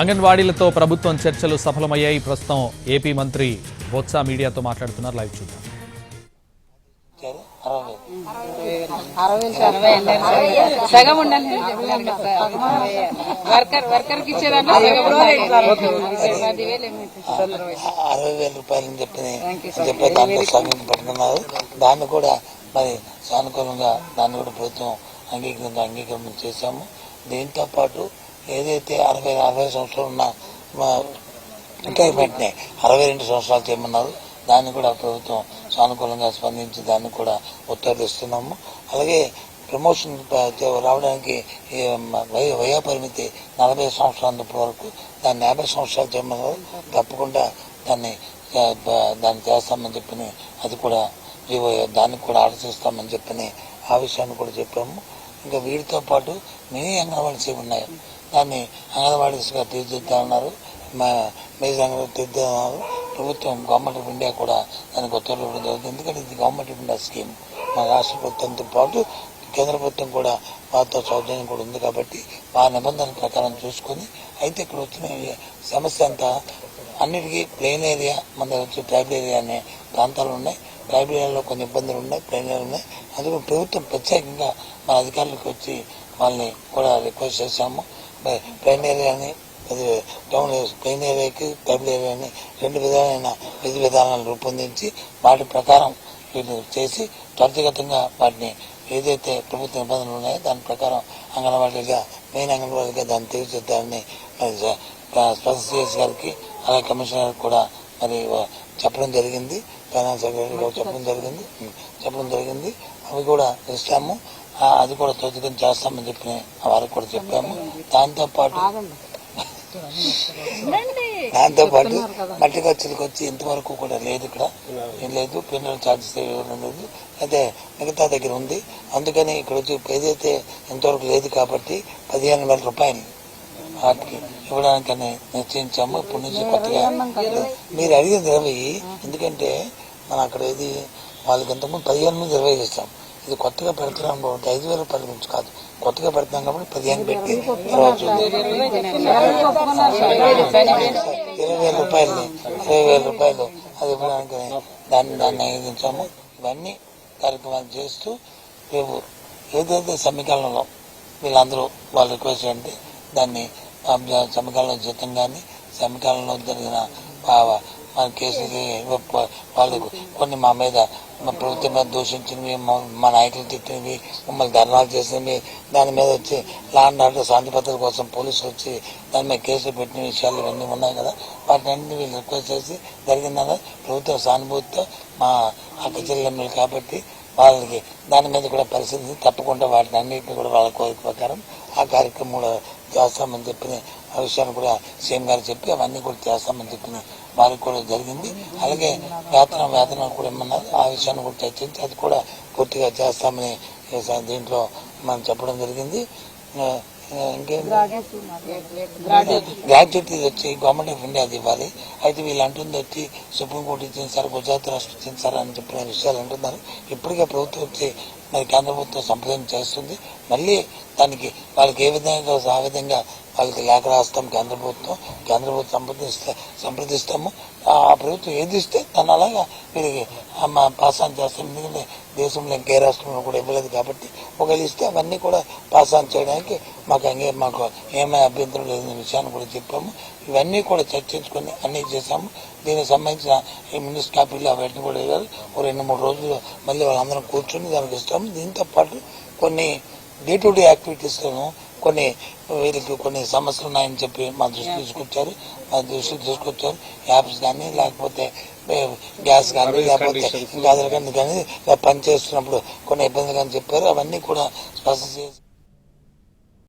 అంగన్వాడీలతో ప్రభుత్వం చర్చలు సఫలమయ్యాయి. ప్రస్తుతం ఏపీ మంత్రి బొత్స మీడియాతో మాట్లాడుతున్నారు. లైవ్ చూద్దాం. అరవై సగం ఉండాలి వర్కర్ వర్కర్కి ఇచ్చేదాంట్లో సగం ఉండాలి పదివేలు ఏమి అరవై వేల రూపాయలని చెప్పి చెప్పి దాంట్లో సగం పెడుతున్నారు. దాన్ని కూడా మరి సానుకూలంగా దాన్ని కూడా ప్రభుత్వం అంగీకరించ అంగీకారం చేశాము. దీంతో పాటు ఏదైతే అరవై అరవై సంవత్సరాలు ఉన్న రిటైర్మెంట్ అరవై రెండు సంవత్సరాలు చేయమన్నారు దాన్ని కూడా ప్రభుత్వం సానుకూలంగా స్పందించి దాన్ని కూడా ఉత్తర్వులు ఇస్తున్నాము అలాగే ప్రమోషన్ రావడానికి వయ వయో పరిమితి నలభై సంవత్సరాల వరకు దాన్ని యాభై సంవత్సరాలు చేయమన్నారు. తప్పకుండా దాన్ని దాన్ని చేస్తామని చెప్పని అది కూడా జీవో దానికి కూడా ఆలోచిస్తామని చెప్పని ఆ విషయాన్ని కూడా చెప్పాము. ఇంకా వీటితో పాటు మినీ అంగన్వాడీస్ ఉన్నాయి దాన్ని అంగన్వాడీస్గా తీర్చిదిద్దామన్నారు మా మేజర్ ప్రభుత్వం గవర్నమెంట్ ఆఫ్ ఇండియా కూడా దానికి ఉత్తర్వులు ఇవ్వడం జరుగుతుంది. ఎందుకంటే ఇది గవర్నమెంట్ ఆఫ్ ఇండియా స్కీమ్ మా రాష్ట్ర ప్రభుత్వంతో పాటు కేంద్ర ప్రభుత్వం కూడా వారితో సౌజన్యం కూడా ఉంది కాబట్టి మా నిబంధనల ప్రకారం చూసుకొని అయితే ఇక్కడ వచ్చిన సమస్య అంతా అన్నిటికీ ప్లెయిన్ ఏరియా మన వచ్చి ట్రైబల్ ఏరియా అనే ప్రాంతాలు ఉన్నాయి. ట్రైబల్ ఏరియాలో కొన్ని ఇబ్బందులు ఉన్నాయి ప్లెయిన్ ఏరియా ఉన్నాయి. అందుకు ప్రభుత్వం ప్రత్యేకంగా మన అధికారులకు వచ్చి వాళ్ళని కూడా రిక్వెస్ట్ చేశాము. మరి ప్లెయిన్ అది టౌన్ ప్లెయిన్ ఏరియాకి పబ్లిక్ ఏరియాని రెండు విధాలైన విధి విధానాలు రూపొందించి వాటి ప్రకారం వీళ్ళు చేసి త్వరితగతంగా వాటిని ఏదైతే ప్రభుత్వ నిబంధనలు ఉన్నాయో దాని ప్రకారం అంగన్వాడీగా మెయిన్ అంగన్వాడీగా దాన్ని తీర్చిద్దామని మరి స్పెషల్ గారికి అలాగే కమిషనర్ కూడా మరి చెప్పడం జరిగింది. ఫైనాన్స్ సెక్రటరీ చెప్పడం జరిగింది. చెప్పడం జరిగింది. అవి కూడా ఇస్తాము అది కూడా త్వరితగతం చేస్తామని చెప్పి వారికి కూడా చెప్పాము. దాంతో పాటు దాంతో పాటు మట్టి ఖర్చులకు వచ్చి ఇంతవరకు కూడా లేదు ఇక్కడ. ఏం లేదు పిల్లల ఛార్జెస్ లేదు అయితే మిగతా దగ్గర ఉంది. అందుకని ఇక్కడ వచ్చి ఏదైతే ఇంతవరకు లేదు కాబట్టి పదిహేను వేల రూపాయలు వాటికి ఇవ్వడానికని నిశ్చయించాము. ఇప్పటి నుంచి కొత్తగా మీరు అడిగింది ఇరవై ఎందుకంటే మనం అక్కడ ఏది వాళ్ళకి ఇంతకుముందు పదిహేను నుంచి ఇరవై ఇస్తాం. ఇది కొత్తగా పెడుతున్నాం కాబట్టి ఐదు వేల రూపాయల నుంచి కాదు. కొత్తగా పెడుతున్నాం కాబట్టి పదిహేను పెట్టి ఇరవై వేల రూపాయలని ఇరవై వేల రూపాయలు. అది ఇవ్వడానికి దాన్ని దాన్ని అంగీకరించాము ఇవన్నీ కార్యక్రమాలు చేస్తూ రేపు ఏదైతే సమీకరణలో వీళ్ళందరూ వాళ్ళు రిక్వెస్ట్ చేయండి దాన్ని సమీకరణలో జీతం కానీ సమీకరణలో జరిగిన కేసులు వాళ్ళు కొన్ని మా మీద మా ప్రభుత్వం మీద దూషించినవి మా- నాయకులు తిట్టినవి మమ్మల్ని ధర్నాలు చేసినవి. దాని మీద వచ్చి లాండ్ ఆర్డర్ శాంతి భద్రత కోసం పోలీసులు వచ్చి దాని మీద కేసులు పెట్టిన విషయాలు ఇవన్నీ ఉన్నాయి కదా. వాటిని అన్ని వీళ్ళు రిక్వెస్ట్ చేసి జరిగిందన్న ప్రభుత్వ సానుభూతితో మా అక్క చెల్లెమ్మలు కాబట్టి వాళ్ళకి దాని మీద కూడా పరిస్థితి తప్పకుండా వాటిని అన్నింటినీ కూడా వాళ్ళ కోరిక ప్రకారం ఆ కార్యక్రమం కూడా చేస్తామని చెప్పిన ఆ విషయాన్ని కూడా సీఎం గారు చెప్పి అవన్నీ కూడా చేస్తామని చెప్పిన వారికి కూడా జరిగింది. అలాగే వేతన వేతనాలు కూడా ఇమ్మన్నారు. ఆ విషయాన్ని కూడా చర్చించి అది కూడా పూర్తిగా చేస్తామని దీంట్లో మనం చెప్పడం జరిగింది. గ్రాడ్యుయేట్ ఇది వచ్చి గవర్నమెంట్ ఆఫ్ ఇండియా ఇవ్వాలి. అయితే వీళ్ళు అంటుంది వచ్చి సుప్రీంకోర్టు ఇచ్చింది సార్ గుజరాత్ రాష్ట్రం ఇచ్చింది సార్ అని చెప్పిన విషయాలు అంటున్నారు. ఇప్పటికే ప్రభుత్వం వచ్చి మరి కేంద్ర ప్రభుత్వం సంప్రదించ చేస్తుంది. మళ్ళీ దానికి వాళ్ళకి ఏ విధంగా ఆ విధంగా వాళ్ళకి లేఖ రాస్తాం కేంద్ర ప్రభుత్వం. కేంద్ర ప్రభుత్వం సంప్రదిస్తే సంప్రదిస్తాము. ఆ ప్రభుత్వం ఏది ఇస్తే దాన్ని అలాగా వీరికి పాస్ ఆన్ చేస్తాం ఎందుకంటే దేశంలో ఇంకే రాష్ట్రంలో కూడా ఇవ్వలేదు కాబట్టి ఒకవేళ ఇస్తే అవన్నీ కూడా పాస్ ఆన్ చేయడానికి మాకు అంగే మాకు ఏమైనా అభ్యంతరం లేదనే విషయాన్ని కూడా చెప్పాము. ఇవన్నీ కూడా చర్చించుకొని అన్నీ చేశాము. దీనికి సంబంధించిన ఈ మినిస్టర్ కాపీలు అవన్నీ కూడా ఇవ్వాలి ఒక రెండు మూడు రోజులు మళ్ళీ వాళ్ళందరం కూర్చొని దానికి ఇస్తాము. దీంతో పాటు కొన్ని డే టు డే యాక్టివిటీస్లను కొన్ని వీరికి కొన్ని సమస్యలు ఉన్నాయని చెప్పి మా దృష్టి తీసుకొచ్చారు. మా దృష్టికి తీసుకొచ్చారు. యాప్స్ కానీ లేకపోతే గ్యాస్ కానీ లేకపోతే ఇంకా అదర్ కానీ కానీ ఇలా పని చేస్తున్నప్పుడు కొన్ని ఇబ్బందులు కానీ చెప్పారు. అవన్నీ కూడా స్పష్టం చేసి